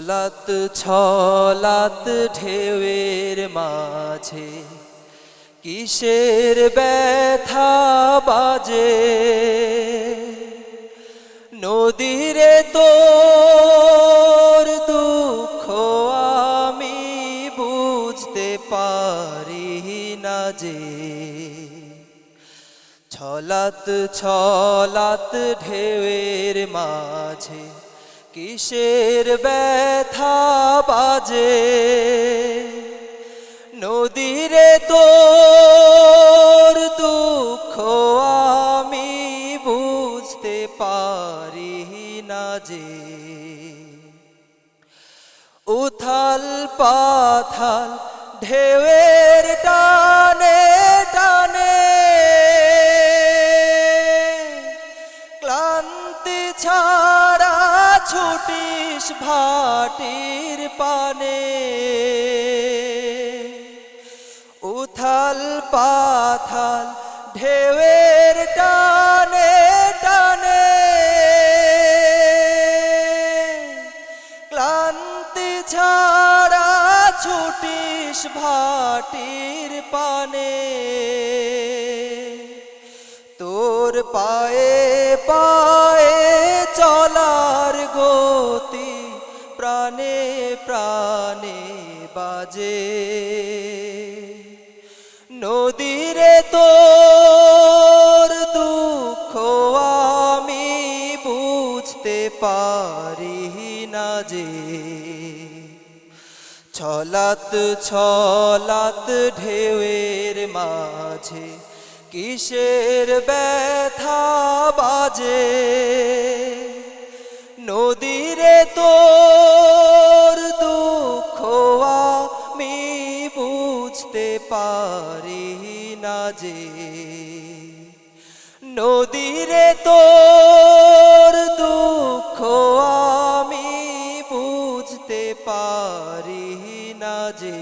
ছলাত ছলাত ঢেউয়ের মাঝে। কিসের ব্যথা বাজে? নদীরে তোর দুঃখ আমি বুঝতে পারি না যে। ছলাত ছলাত ঢেউয়ের মাঝে কিসের ব্যথা বাজে? নদীরে তোর দুঃখ আমি বুঝতে পারি না যে। উথাল পাথাল ঢেউয়ের টানে ছুটিস ভাটির পানে। উথাল পাথাল ঢেউয়ের টানে টানে। ক্লান্তি ছাড়া ছুটিস ভাটির পানে। তোর পায়ে পায়ে গতি প্রাণে বাজে। নদীরে তোর দুঃখ আমি বুঝতে পারি না যে। ছলাত ছলাত ঢেউয়ের মাঝে কিসের ব্যথা বাজে? নদীরে তোর বুঝতে পারি না যে নদীরে তোর দুঃখ আমি বুঝতে পারি না যে